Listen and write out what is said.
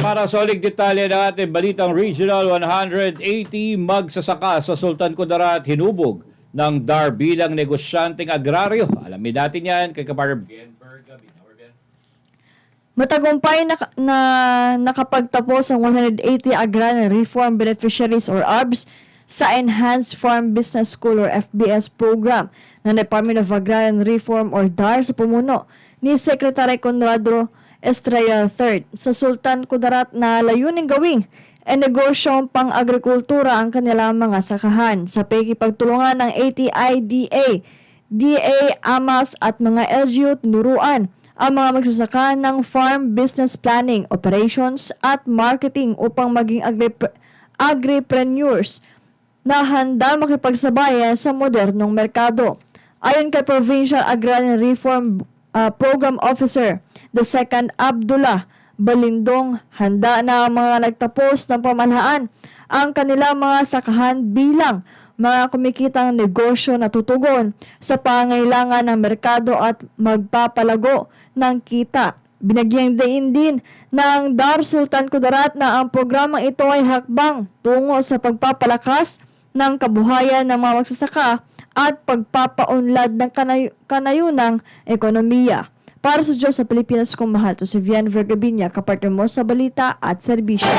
Para sa uling detalye ng ating balitang Regional 180 magsasaka sa Sultan Kudarat hinubog ng DAR bilang negosyanteng agraryo. Alamin natin yan kay Kapar Bien Bergabi. Matagumpay na, na nakapagtapos ang 180 Agrarian Reform Beneficiaries or ARBS sa Enhanced Farm Business School or FBS program ng Department of Agrarian Reform or DAR sa pumuno ni Secretary Conrado Estrella III sa Sultan Kudarat na layuning gawing e negosyong pang-agrikultura ang kanilang mga sakahan sa pagkipagtulungan ng ATI, DA, AMAS at mga LGU tinuruan ang mga magsasaka ng farm business planning, operations at marketing upang maging agri- agripreneurs na handa makipagsabayan sa modernong merkado. Ayon kay Provincial Agrarian Reform uh, Program Officer, the second Abdullah Balindong, handa na ang mga nagtapos ng pamahalaan ang kanilang mga sakahan bilang mga kumikitang negosyo na tutugon sa pangailangan ng merkado at magpapalago ng kita. Binagyang dain din ng Dar Sultan Kudarat na ang programang ito ay hakbang tungo sa pagpapalakas ng kabuhayan ng mga magsasaka at pagpapaunlad ng kanay- kanayunang ekonomiya. Para sa Diyos sa Pilipinas kung mahal to si Vian Vergabinya, kapartner mo sa balita at serbisyo.